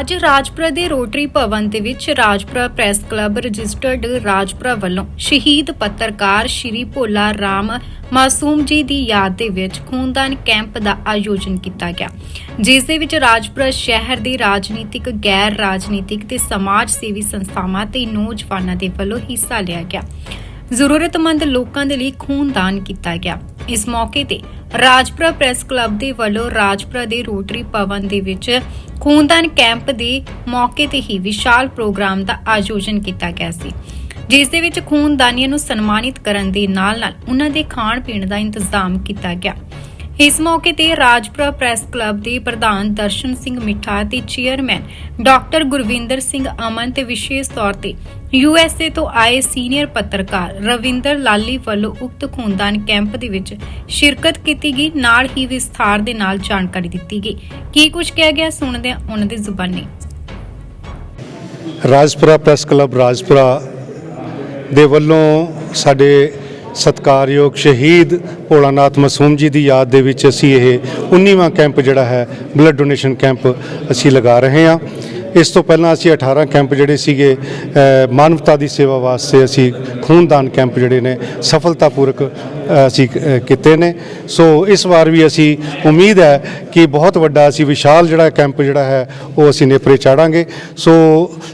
ਅੱਜ ਰਾਜਪੁਰਾ ਦੇ ਰੋਟਰੀ ਭਵਨ ਦੇ ਵਿੱਚ Rajpura press club registered Rajpura ਵੱਲੋਂ ਸ਼ਹੀਦ ਪੱਤਰਕਾਰ ਸ਼੍ਰੀ ਭੋਲਾ ਰਾਮ ਮਾਸੂਮ ਜੀ ਦੀ ਯਾਦ ਦੇ ਵਿੱਚ ਖੂਨਦਾਨ ਕੈਂਪ ਦਾ ਆਯੋਜਨ ਕੀਤਾ ਗਿਆ, ਜਿਸ ਦੇ ਵਿੱਚ ਰਾਜਪੁਰਾ ਸ਼ਹਿਰ ਦੇ ਰਾਜਨੀਤਿਕ, ਗੈਰ ਰਾਜਨੀਤਿਕ ਤੇ ਸਮਾਜ ਸੇਵੀ ਸੰਸਥਾਵਾਂ ਤੇ ਨੌਜਵਾਨਾਂ ਦੇ ਵੱਲੋਂ ਹਿੱਸਾ ਲਿਆ ਗਿਆ। ਜ਼ਰੂਰਤਮੰਦ ਲੋਕਾਂ ਦੇ ਲਈ ਖੂਨਦਾਨ ਕੀਤਾ ਗਿਆ। ਇਸ ਮੌਕੇ ਤੇ ਰਾਜਪੁਰਾ ਪ੍ਰੈਸ ਕਲੱਬ ਦੇ ਵੱਲੋਂ ਰਾਜਪੁਰਾ ਦੇ ਰੋਟਰੀ ਭਵਨ ਦੇ ਵਿੱਚ ਖੂਨਦਾਨ ਕੈਂਪ ਦੇ ਮੌਕੇ ਤੇ ਹੀ ਵਿਸ਼ਾਲ ਪ੍ਰੋਗਰਾਮ ਦਾ ਆਯੋਜਨ ਕੀਤਾ ਗਿਆ ਸੀ, ਜਿਸ ਦੇ ਵਿੱਚ ਖੂਨਦਾਨੀਆਂ ਨੂੰ ਸਨਮਾਨਿਤ ਕਰਨ ਦੇ ਨਾਲ-ਨਾਲ ਉਹਨਾਂ ਦੇ ਖਾਣ ਪੀਣ ਦਾ ਇੰਤਜ਼ਾਮ ਕੀਤਾ ਗਿਆ। ਇਸ ਮੌਕੇ ਤੇ ਰਾਜਪੁਰਾ ਪ੍ਰੈਸ ਕਲੱਬ ਦੇ ਪ੍ਰਧਾਨ ਦਰਸ਼ਨ ਸਿੰਘ ਮਿੱਠਾ ਤੇ ਚੇਅਰਮੈਨ ਡਾਕਟਰ ਗੁਰਵਿੰਦਰ ਸਿੰਘ ਅਮਨ ਤੇ ਵਿਸ਼ੇਸ਼ ਤੌਰ ਤੇ ਯੂਐਸਏ ਤੋਂ ਆਏ ਸੀਨੀਅਰ ਪੱਤਰਕਾਰ ਰਵਿੰਦਰ ਲਾਲੀ ਵੱਲੋਂ ਉਕਤ ਖੂਨਦਾਨ ਕੈਂਪ ਦੇ ਵਿੱਚ ਸ਼ਿਰਕਤ ਕੀਤੀ ਗਈ। ਨਾਲ ਹੀ ਵਿਸਥਾਰ ਦੇ ਨਾਲ ਜਾਣਕਾਰੀ ਦਿੱਤੀ ਗਈ। ਕੀ ਕੁਝ ਕਿਹਾ ਗਿਆ, ਸੁਣਦੇ ਉਹਨਾਂ ਦੀ ਜ਼ੁਬਾਨੀ। ਰਾਜਪੁਰਾ ਪ੍ਰੈਸ ਕਲੱਬ ਰਾਜਪੁਰਾ ਦੇ ਵੱਲੋਂ ਸਾਡੇ ਸਤਕਾਰਯੋਗ ਸ਼ਹੀਦ ਭੋਲਾਨਾਥ ਮਾਸੂਮ ਜੀ ਦੀ ਯਾਦ ਦੇ ਵਿੱਚ ਅਸੀਂ ਇਹ 19ਵਾਂ ਕੈਂਪ ਜਿਹੜਾ ਹੈ ਬਲੱਡ ਡੋਨੇਸ਼ਨ ਕੈਂਪ ਅਸੀਂ ਲਗਾ ਰਹੇ ਹਾਂ। ਇਸ ਤੋਂ ਪਹਿਲਾਂ ਅਸੀਂ 18 ਕੈਂਪ ਜਿਹੜੇ ਸੀਗੇ ਮਾਨਵਤਾ ਦੀ ਸੇਵਾ ਵਾਸਤੇ ਅਸੀਂ ਖੂਨਦਾਨ ਕੈਂਪ ਜਿਹੜੇ ਨੇ ਸਫਲਤਾਪੂਰਕ ਅ, ਅਸੀਂ ਕੀਤੇ ਨੇ। ਸੋ ਇਸ ਵਾਰ ਵੀ ਅਸੀਂ ਉਮੀਦ ਹੈ ਕਿ ਬਹੁਤ ਵੱਡਾ ਅਸੀਂ ਵਿਸ਼ਾਲ ਜਿਹੜਾ ਕੈਂਪ ਜਿਹੜਾ ਹੈ ਉਹ ਅਸੀਂ ਨੇਪਰੇ ਚਾੜਾਂਗੇ। ਸੋ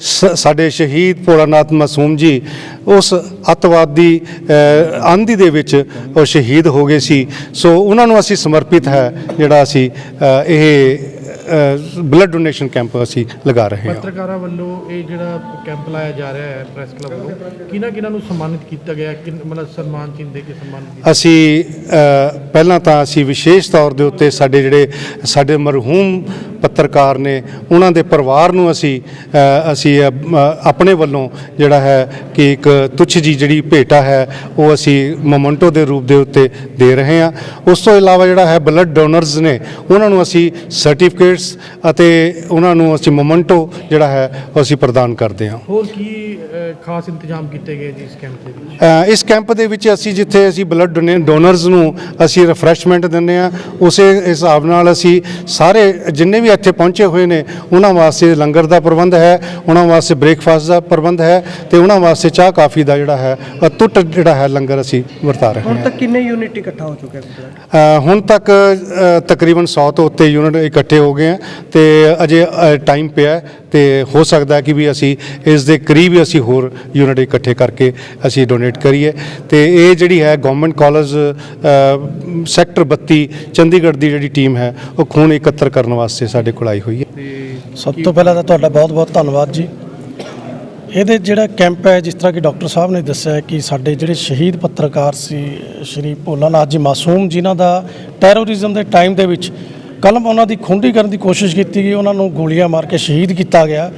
ਸ- ਸਾਡੇ ਸ਼ਹੀਦ ਭੋਲਾਨਾਥ ਮਾਸੂਮ ਜੀ ਉਸ ਅੱਤਵਾਦੀ ਅ, ਆਂਧੀ ਦੇ ਵਿੱਚ ਉਹ ਸ਼ਹੀਦ ਹੋ ਗਏ ਸੀ। ਸੋ ਉਹਨਾਂ ਨੂੰ ਅਸੀਂ ਸਮਰਪਿਤ ਹੈ ਜਿਹੜਾ ਅਸੀਂ ਇਹ ਬਲੱਡ ਡੋਨੇਸ਼ਨ ਕੈਂਪ ਅਸੀਂ ਲਗਾ ਰਹੇ ਹਾਂ। ਪੱਤਰਕਾਰਾਂ ਵੱਲੋਂ ਇਹ ਜਿਹੜਾ ਕੈਂਪ ਲਾਇਆ ਜਾ ਰਿਹਾ ਹੈ ਪ੍ਰੈਸ ਕਲੱਬ ਵੱਲੋਂ ਕਿਹਨਾਂ ਕਿਹਨਾਂ ਨੂੰ ਸਨਮਾਨਿਤ ਕੀਤਾ ਗਿਆ? ਕਿੰਨ- ਮਤਲਬ ਸਨਮਾਨ ਚਿੰਨ੍ਹ ਦੇ ਕੇ ਸਨਮਾਨਿਤ ਅਸੀਂ ਪਹਿਲਾਂ ਤਾਂ ਅਸੀਂ ਵਿਸ਼ੇਸ਼ ਤੌਰ ਦੇ ਉੱਤੇ ਸਾਡੇ ਜਿਹੜੇ ਸਾਡੇ ਮਰਹੂਮ ਪੱਤਰਕਾਰ ਨੇ ਉਹਨਾਂ ਦੇ ਪਰਿਵਾਰ ਨੂੰ ਅਸੀਂ ਅਸੀਂ ਆਪਣੇ ਵੱਲੋਂ ਜਿਹੜਾ ਹੈ ਕਿ ਇੱਕ ਤੁੱਛ ਜੀ ਜਿਹੜੀ ਭੇਟਾ ਹੈ ਉਹ ਅਸੀਂ ਮੋਮੈਂਟੋ ਦੇ ਰੂਪ ਦੇ ਉੱਤੇ ਦੇ ਰਹੇ ਹਾਂ। ਉਸ ਤੋਂ ਇਲਾਵਾ ਜਿਹੜਾ ਹੈ ਬਲੱਡ ਡੋਨਰਸ ਨੇ ਉਹਨਾਂ ਨੂੰ ਅਸੀਂ ਸਰਟੀਫਿਕੇਟਸ ਅਤੇ ਉਹਨਾਂ ਨੂੰ ਅਸੀਂ ਮੋਮੈਂਟੋ ਜਿਹੜਾ ਹੈ ਅਸੀਂ ਪ੍ਰਦਾਨ ਕਰਦੇ ਹਾਂ। ਹੋਰ ਕੀ ਖਾਸ ਇੰਤਜ਼ਾਮ ਕੀਤੇ ਗਏ ਜੀ ਇਸ ਕੈਂਪ ਦੇ ਵਿੱਚ? ਇਸ ਕੈਂਪ ਦੇ ਵਿੱਚ ਅਸੀਂ ਜਿੱਥੇ ਅਸੀਂ ਬਲੱਡ ਡੋਨਰਸ ਨੂੰ ਅਸੀਂ ਰਿਫਰੈਸ਼ਮੈਂਟ ਦਿੰਦੇ ਆ ਉਸੇ ਹਿਸਾਬ ਨਾਲ ਅਸੀਂ ਸਾਰੇ ਜਿੰਨੇ ਵੀ ਇੱਥੇ ਪਹੁੰਚੇ ਹੋਏ ਨੇ ਉਹਨਾਂ ਵਾਸਤੇ ਲੰਗਰ ਦਾ ਪ੍ਰਬੰਧ ਹੈ ਉਹਨਾਂ ਵਾਸਤੇ ਬ੍ਰੇਕਫਾਸਟ ਦਾ ਪ੍ਰਬੰਧ ਹੈ ਤੇ ਉਹਨਾਂ ਵਾਸਤੇ ਚਾਹ ਕਾਫੀ ਦਾ ਜਿਹੜਾ ਹੈ ਅਤੁੱਟ ਜਿਹੜਾ ਹੈ ਲੰਗਰ ਅਸੀਂ ਵਰਤਾ ਰਹੇ ਹੁਣ ਹਾਂ। ਤੱਕ ਕਿੰਨੇ ਯੂਨਿਟ ਇਕੱਠਾ ਹੋ ਚੁੱਕਿਆ ਹੈ ਅ, ਹੁਣ ਤੱਕ ਤਕਰੀਬਨ 100 ਤੋਂ ਉੱਤੇ ਯੂਨਿਟ ਇਕੱਠੇ ਹੋ ਗਏ ਆ ਤੇ ਅਜੇ ਟਾਈਮ ਪਿਆ ਹੈ ਤੇ ਹੋ ਸਕਦਾ ਹੈ ਕਿ ਵੀ ਅਸੀਂ ਇਸ ਦੇ ਕਰੀਬ ਹੀ ਅਸੀਂ ਹੋਰ ਯੂਨਿਟ ਇਕੱਠੇ ਕਰਕੇ ਅਸੀਂ ਡੋਨੇਟ ਕਰੀਏ। ਤੇ ਇਹ ਜਿਹੜੀ ਹੈ ਗਵਰਨਮੈਂਟ ਕਾਲਜ ਸੈਕਟਰ 32 ਚੰਡੀਗੜ੍ਹ ਦੀ ਜਿਹੜੀ ਟੀਮ ਹੈ ਉਹ ਖੂਨ ਇਕੱਤਰ ਕਰਨ ਵਾਸਤੇ ਸਾਡੇ ਕੋਲ ਆਈ ਹੋਈ ਹੈ। ਸਭ ਤੋਂ ਪਹਿਲਾਂ ਤਾਂ ਤੁਹਾਡਾ ਬਹੁਤ-ਬਹੁਤ ਧੰਨਵਾਦ ਜੀ। ਇਹਦੇ ਜਿਹੜਾ ਕੈਂਪ ਹੈ ਜਿਸ ਤਰ੍ਹਾਂ ਕਿ ਡਾਕਟਰ ਸਾਹਿਬ ਨੇ ਦੱਸਿਆ ਹੈ ਕਿ ਸਾਡੇ ਜਿਹੜੇ ਸ਼ਹੀਦ ਪੱਤਰਕਾਰ ਸੀ ਸ਼੍ਰੀ ਭੋਲਾਨਾਥ ਜੀ ਮਾਸੂਮ ਜਿਨ੍ਹਾਂ ਦਾ ਟੈਰੋਰਿਜ਼ਮ ਦੇ ਟਾਈਮ ਦੇ ਵਿੱਚ ਕਲਮ ਉਹਨਾਂ ਦੀ ਖੁੰਡੀ ਕਰਨ ਦੀ ਕੋਸ਼ਿਸ਼ ਕੀਤੀ ਗਈ ਉਹਨਾਂ ਨੂੰ ਗੋਲੀਆਂ ਮਾਰ ਕੇ ਸ਼ਹੀਦ ਕੀਤਾ ਗਿਆ।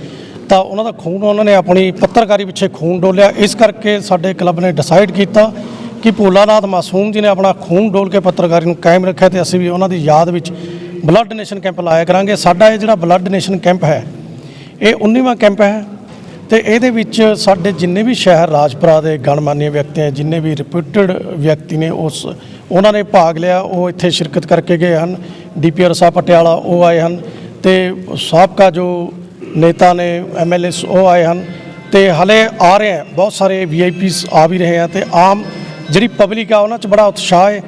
ਤਾਂ ਉਹਨਾਂ ਦਾ ਖੂਨ, ਉਹਨਾਂ ਨੇ ਆਪਣੀ ਪੱਤਰਕਾਰੀ ਪਿੱਛੇ ਖੂਨ ਡੋਲਿਆ। ਇਸ ਕਰਕੇ ਸਾਡੇ ਕਲੱਬ ਨੇ ਡਿਸਾਈਡ ਕੀਤਾ ਕਿ ਭੋਲਾਨਾਥ ਮਾਸੂਮ ਜੀ ਨੇ ਆਪਣਾ ਖੂਨ ਡੋਲ ਕੇ ਪੱਤਰਕਾਰੀ ਨੂੰ ਕਾਇਮ ਰੱਖਿਆ ਤੇ ਅਸੀਂ ਵੀ ਉਹਨਾਂ ਦੀ ਯਾਦ ਵਿੱਚ ਬਲੱਡ ਡੋਨੇਸ਼ਨ ਕੈਂਪ ਲਾਇਆ ਕਰਾਂਗੇ। ਸਾਡਾ ਇਹ ਜਿਹੜਾ ਬਲੱਡ ਡੋਨੇਸ਼ਨ ਕੈਂਪ ਹੈ, ਇਹ 19ਵਾਂ ਕੈਂਪ ਹੈ। ਤੇ ਇਹਦੇ ਵਿੱਚ ਸਾਡੇ ਜਿੰਨੇ ਵੀ ਸ਼ਹਿਰ ਰਾਜਪੁਰਾ ਦੇ ਗਣਮਾਨਿਆ ਵਿਅਕਤੀ ਹੈ, ਜਿੰਨੇ ਵੀ ਰਿਪਿਊਟਡ ਵਿਅਕਤੀ ਨੇ, ਉਸ ਉਹਨਾਂ ਨੇ ਭਾਗ ਲਿਆ, ਉਹ ਇੱਥੇ ਸ਼ਿਰਕਤ ਕਰਕੇ ਗਏ ਹਨ। ਡੀਪੀਆਰ ਸਾਹਿਬ ਪਟਿਆਲਾ, ਉਹ ਆਏ ਹਨ ਤੇ ਸਾਬਕਾ ਜੋ ਨੇਤਾ ਨੇ ਐਮਐਲਏਸ ਉਹ ਆਏ ਹਨ ਤੇ ਹਲੇ ਆ ਰਹੇ ਹੈ। ਬਹੁਤ ਸਾਰੇ ਵੀਆਈਪੀਸ ਆ ਵੀ ਰਹੇ ਆ ਤੇ ਆਮ ਜਿਹੜੀ ਪਬਲਿਕ ਆ, ਉਹਨਾਂ 'ਚ ਬੜਾ ਉਤਸ਼ਾਹ ਹੈ।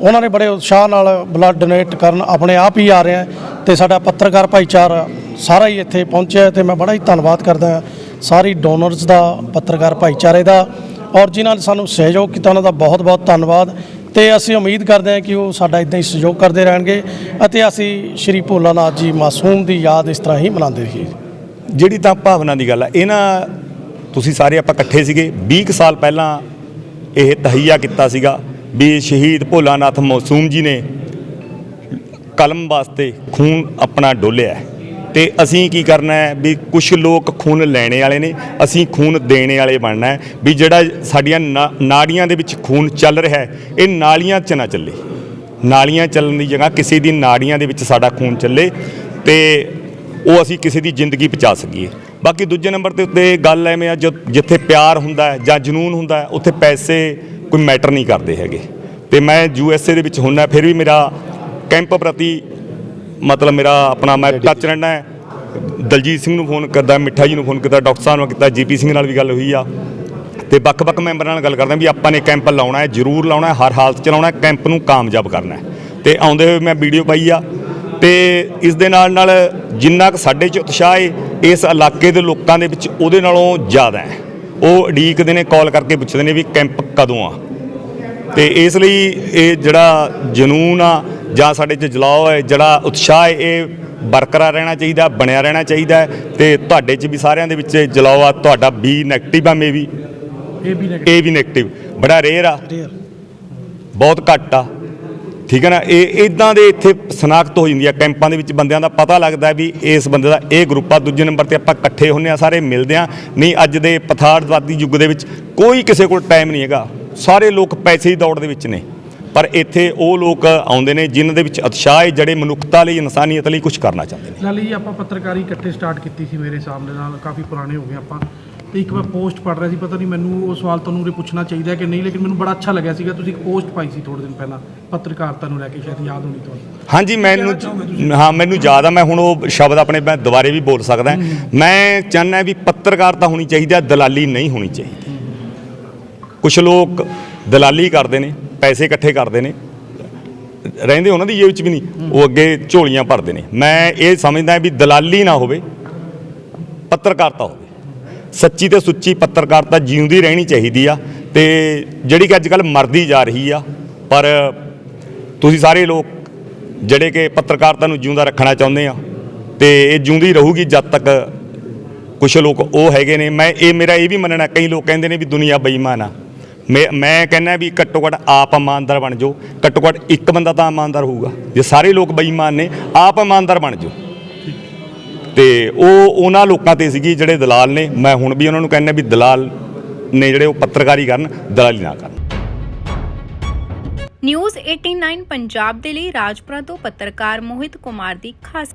ਉਹਨਾਂ ਨੇ ਬੜੇ ਉਤਸ਼ਾਹ ਨਾਲ ਬਲੱਡ ਡੋਨੇਟ ਕਰਨ, ਆਪਣੇ ਆਪ ਹੀ ਆ ਰਹੇ ਆ ਤੇ ਸਾਡਾ ਪੱਤਰਕਾਰ ਭਾਈਚਾਰਾ ਸਾਰਾ ਹੀ ਇੱਥੇ ਪਹੁੰਚਿਆ ਤੇ ਮੈਂ ਬੜਾ ਹੀ ਧੰਨਵਾਦ ਕਰਦਾ ਹਾਂ। ਸਾਰੀ ਡੋਨਰਸ ਦਾ, ਪੱਤਰਕਾਰ ਭਾਈਚਾਰੇ ਦਾ ਔਰ ਜਿਨ੍ਹਾਂ ਨੇ ਸਾਨੂੰ ਸਹਿਯੋਗ ਕੀਤਾ, ਉਹਨਾਂ ਦਾ ਬਹੁਤ ਬਹੁਤ ਧੰਨਵਾਦ ਤੇ ਅਸੀਂ ਉਮੀਦ ਕਰਦੇ ਹਾਂ ਕਿ ਉਹ ਸਾਡਾ ਇਦਾਂ ਹੀ ਸਹਿਯੋਗ ਕਰਦੇ ਰਹਿਣਗੇ ਅਤੇ ਅਸੀਂ ਸ਼੍ਰੀ ਭੋਲਾਨਾਥ ਜੀ ਮਾਸੂਮ ਦੀ ਯਾਦ ਇਸ ਤਰ੍ਹਾਂ ਹੀ ਮਨਾਉਂਦੇ ਰਹੀਏ। ਜਿਹੜੀ ਤਾਂ ਭਾਵਨਾ ਦੀ ਗੱਲ ਹੈ ਇਹਨਾਂ ਤੁਸੀਂ ਸਾਰੇ ਆਪਾਂ ਇਕੱਠੇ ਸੀਗੇ 20 ਕੁ ਸਾਲ ਪਹਿਲਾਂ ਇਹ ਤਹਈਆ ਕੀਤਾ ਸੀਗਾ ਵੀ ਸ਼ਹੀਦ ਭੋਲਾਨਾਥ ਮਾਸੂਮ ਜੀ ਨੇ ਕਲਮ ਵਾਸਤੇ ਖੂਨ ਆਪਣਾ ਡੋਲਿਆ ਤੇ ਅਸੀਂ ਕੀ ਕਰਨਾ ਹੈ ਵੀ ਕੁਝ ਲੋਕ ਖੂਨ ਲੈਣੇ ਵਾਲੇ ਨੇ, ਅਸੀਂ ਖੂਨ ਦੇਣੇ ਵਾਲੇ ਬਣਨਾ ਹੈ ਵੀ ਜਿਹੜਾ ਸਾਡੀਆਂ ਨਾ- ਨਾੜੀਆਂ ਦੇ ਵਿੱਚ ਖੂਨ ਚੱਲ ਰਿਹਾ ਹੈ, ਇਹ ਨਾਲੀਆਂ 'ਚ ਨਾ ਚੱਲੇ। ਨਾਲੀਆਂ ਚੱਲਣ ਦੀ ਜਗ੍ਹਾ ਕਿਸੇ ਦੀ ਨਾੜੀਆਂ ਦੇ ਵਿੱਚ ਸਾਡਾ ਖੂਨ ਚੱਲੇ ਤੇ ਉਹ ਅਸੀਂ ਕਿਸੇ ਦੀ ਜ਼ਿੰਦਗੀ ਬਚਾ ਸਕੀਏ। ਬਾਕੀ ਦੂਜੇ ਨੰਬਰ ਤੇ ਉੱਤੇ ਗੱਲ ਐਵੇਂ ਆ ਜਿੱਥੇ ਪਿਆਰ ਹੁੰਦਾ ਹੈ ਜਾਂ ਜਨੂਨ ਹੁੰਦਾ ਹੈ, ਉੱਥੇ ਪੈਸੇ ਕੋਈ ਮੈਟਰ ਨਹੀਂ ਕਰਦੇ ਹੈਗੇ। ਤੇ ਮੈਂ ਯੂ ਐਸ ਏ ਦੇ ਵਿੱਚ ਹੁੰਨਾ, ਫਿਰ ਵੀ ਮੇਰਾ ਕੈਂਪ ਪ੍ਰਤੀ ਮਤਲਬ ਮੇਰਾ ਆਪਣਾ ਮੈਂ ਟੱਚ ਰਹਿਣਾ ਹੈ। ਦਲਜੀਤ ਸਿੰਘ ਨੂੰ ਫੋਨ ਕਰਦਾ ਮਿੱਠਾ ਜੀ ਨੂੰ ਫੋਨ ਕੀਤਾ ਡਾਕਟਰ ਸਾਹਿਬ ਨੂੰ ਕੀਤਾ ਜੀਪੀ ਸਿੰਘ ਨਾਲ ਵੀ ਗੱਲ ਹੋਈ ਆ। ਤੇ ਵੱਖ-ਵੱਖ ਮੈਂਬਰਾਂ ਨਾਲ ਗੱਲ ਕਰਦੇ ਵੀ ਆਪਾਂ ਨੇ ਕੈਂਪ ਲਾਉਣਾ ਹੈ ਜ਼ਰੂਰ ਲਾਉਣਾ ਹੈ ਹਰ ਹਾਲਤ 'ਚ ਲਾਉਣਾ ਹੈ ਕੈਂਪ ਨੂੰ ਕਾਮਯਾਬ ਕਰਨਾ ਹੈ। ਤੇ ਆਉਂਦੇ ਹੋਏ ਮੈਂ ਵੀਡੀਓ ਪਾਈ ਆ। ਤੇ ਇਸ ਦੇ ਨਾਲ ਨਾਲ ਜਿੰਨਾ ਕੁ ਸਾਡੇ 'ਚ ਉਤਸ਼ਾਹ ਹੈ ਇਸ ਇਲਾਕੇ ਦੇ ਲੋਕਾਂ ਦੇ ਵਿੱਚ ਉਹਦੇ ਨਾਲੋਂ ਜ਼ਿਆਦਾ ਹੈ। ਉਹ ਉਡੀਕਦੇ ਨੇ ਕਾਲ ਕਰਕੇ ਪੁੱਛਦੇ ਨੇ ਵੀ ਕੈਂਪ ਕਦੋਂ ਆ? ਤੇ ਇਸ ਲਈ ਇਹ ਜਿਹੜਾ ਜਨੂਨ ਆ ਜਾਂ ਸਾਡੇ 'ਚ ਜਲਾਓ ਹੈ ਜਿਹੜਾ ਉਤਸ਼ਾਹ ਹੈ ਇਹ ਬਰਕਰਾਰ ਰਹਿਣਾ ਚਾਹੀਦਾ ਬਣਿਆ ਰਹਿਣਾ ਚਾਹੀਦਾ ਹੈ ਤੇ ਤੁਹਾਡੇ 'ਚ ਵੀ ਸਾਰਿਆਂ ਦੇ ਵਿੱਚ ਜਲਾਓ ਆ ਤੁਹਾਡਾ ਬੀ ਨੈਗੇਟਿਵ ਆ ਮੇਬੀ ਇਹ ਵੀ ਨੈਗੇਟਿਵ ਏ ਵੀ ਨੈਗੇਟਿਵ ਬੜਾ ਰੇਅਰ ਆ। ਬਹੁਤ ਘੱਟ ਆ। ਠੀਕ ਹੈ ਨਾ? ਇਹ ਇਦਾਂ ਦੇ ਇੱਥੇ ਸਨਾਖਤ ਹੋ ਜਾਂਦੀ ਆ ਕੈਂਪਾਂ ਦੇ ਵਿੱਚ ਬੰਦਿਆਂ ਦਾ ਪਤਾ ਲੱਗਦਾ ਵੀ ਇਸ ਬੰਦੇ ਦਾ ਇਹ ਗਰੁੱਪ ਆ ਦੂਜੇ ਨੰਬਰ ਤੇ ਆਪਾਂ ਇਕੱਠੇ ਹੁੰਨੇ ਆ ਸਾਰੇ ਮਿਲਦੇ ਆ। ਨਹੀਂ ਅੱਜ ਦੇ ਪਥਾੜਵਾਦੀ ਯੁੱਗ ਦੇ ਵਿੱਚ ਕੋਈ ਕਿਸੇ ਕੋਲ ਟਾਈਮ ਨਹੀਂ ਹੈਗਾ। ਸਾਰੇ ਲੋਕ ਪੈਸੇ ਦੀ ਦੌੜ ਦੇ ਵਿੱਚ ਨੇ। ਪਰ ਇੱਥੇ ਉਹ ਲੋਕ ਆਉਂਦੇ ਨੇ ਜਿਨ੍ਹਾਂ ਦੇ ਵਿੱਚ ਉਤਸ਼ਾਹ ਹੈ ਜਿਹੜੇ ਮਨੁੱਖਤਾ ਲਈ ਇਨਸਾਨੀਅਤ ਲਈ ਕੁਝ ਕਰਨਾ ਚਾਹੁੰਦੇ ਨੇ। ਲਾਲੀ ਜੀ ਆਪਾਂ ਪੱਤਰਕਾਰੀ ਇਕੱਠੇ ਸਟਾਰਟ ਕੀਤੀ ਸੀ ਮੇਰੇ ਸਾਹਮਣੇ ਨਾਲ ਕਾਫੀ ਪੁਰਾਣੇ ਹੋ ਗਏ ਆਪਾਂ। ਤੇ ਇੱਕ ਮੈਂ ਪੋਸਟ ਪੜ ਰਿਹਾ ਸੀ ਪਤਾ ਨਹੀਂ ਮੈਨੂੰ ਉਹ ਸਵਾਲ ਤੁਹਾਨੂੰ ਉਰੇ ਪੁੱਛਣਾ ਚਾਹੀਦਾ ਕਿ ਨਹੀਂ ਲੇਕਿਨ ਮੈਨੂੰ ਬੜਾ ਅੱਛਾ ਲੱਗਿਆ ਸੀਗਾ। ਤੁਸੀਂ ਪੋਸਟ ਪਾਈ ਸੀ ਥੋੜੇ ਦਿਨ ਪਹਿਲਾਂ ਪੱਤਰਕਾਰਤਾ ਨੂੰ ਲੈ ਕੇ ਸ਼ਾਇਦ ਯਾਦ ਹੋਣੀ ਤੁਹਾਨੂੰ। ਹਾਂਜੀ ਮੈਨੂੰ ਹਾਂ ਮੈਨੂੰ ਯਾਦ ਆ ਮੈਂ ਹੁਣ ਉਹ ਸ਼ਬਦ ਆਪਣੇ ਮੈਂ ਦੁਬਾਰੇ ਵੀ ਬੋਲ ਸਕਦਾ ਮੈਂ ਚਾਹੁੰਦਾ ਵੀ ਪੱਤਰਕਾਰਤਾ ਹੋਣੀ ਚਾਹੀਦੀ ਆ ਦਲਾਲੀ ਨਹੀਂ ਹੋਣੀ ਚਾਹੀਦੀ। ਕੁਝ ਲੋਕ ਦਲਾਲੀ ਕਰਦੇ ਨੇ ਪੈਸੇ ਇਕੱਠੇ ਕਰਦੇ ਨੇ। ਰਹਿੰਦੇ ਉਹਨਾਂ ਦੀ ਜੇਬ 'ਚ ਵੀ ਨਹੀਂ। ਉਹ ਅੱਗੇ ਝੋਲੀਆਂ ਭਰਦੇ ਨੇ। ਮੈਂ ਇਹ ਸਮਝਦਾ ਵੀ ਦਲਾਲੀ ਨਾ ਹੋਵੇ, ਪੱਤਰਕਾਰਤਾ ਹੋਵੇ। ਸੱਚੀ ਤੇ ਸੁੱਚੀ ਪੱਤਰਕਾਰਤਾ ਜਿਉਂਦੀ ਰਹਿਣੀ ਚਾਹੀਦੀ ਆ ਤੇ ਜਿਹੜੀ ਕਿ ਅੱਜ ਕੱਲ ਮਰਦੀ ਜਾ ਰਹੀ ਆ, ਪਰ ਤੁਸੀਂ ਸਾਰੇ ਲੋਕ ਜਿਹੜੇ ਕਿ ਪੱਤਰਕਾਰਤਾ ਨੂੰ ਜਿਉਂਦਾ ਰੱਖਣਾ ਚਾਹੁੰਦੇ ਆ ਤੇ ਇਹ ਜਿਉਂਦੀ ਰਹੂਗੀ ਜਦ ਤੱਕ ਕੁਝ ਲੋਕ ਉਹ ਹੈਗੇ ਨੇ। ਮੈਂ ਇਹ ਮੇਰਾ ਇਹ ਵੀ ਮੰਨਣਾ, ਕਈ ਲੋਕ ਕਹਿੰਦੇ ਨੇ ਵੀ ਦੁਨੀਆ ਬੇਈਮਾਨ ਆ। ਮੈਂ ਮੈਂ ਕਹਿੰਦਾ ਵੀ ਘੱਟੋ ਘੱਟ ਆਪ ਇਮਾਨਦਾਰ ਬਣ ਜਾਓ। ਘੱਟੋ ਘੱਟ ਇੱਕ ਬੰਦਾ ਤਾਂ ਇਮਾਨਦਾਰ ਹੋਊਗਾ। ਜੇ ਸਾਰੇ ਲੋਕ ਬੇਈਮਾਨ ਨੇ, ਆਪ ਇਮਾਨਦਾਰ ਬਣ ਜਾਓ। ਤੇ ਉਹ ਉਹਨਾਂ ਲੋਕਾਂ ਤੇ ਸੀਗੀ ਜਿਹੜੇ ਦਲਾਲ ਨੇ। ਮੈਂ ਹੁਣ ਵੀ ਉਹਨਾਂ ਨੂੰ ਕਹਿੰਦਾ ਵੀ ਦਲਾਲ ਨੇ ਜਿਹੜੇ ਉਹ ਪੱਤਰਕਾਰੀ ਕਰਨ, ਦਲਾਲੀ ਨਾ ਕਰਨ। ਨਿਊਜ਼ 89 ਪੰਜਾਬ ਦੇ ਲਈ ਰਾਜਪੁਰਾ ਤੋਂ ਪੱਤਰਕਾਰ ਮੋਹਿਤ ਕੁਮਾਰ ਦੀ ਖਾਸ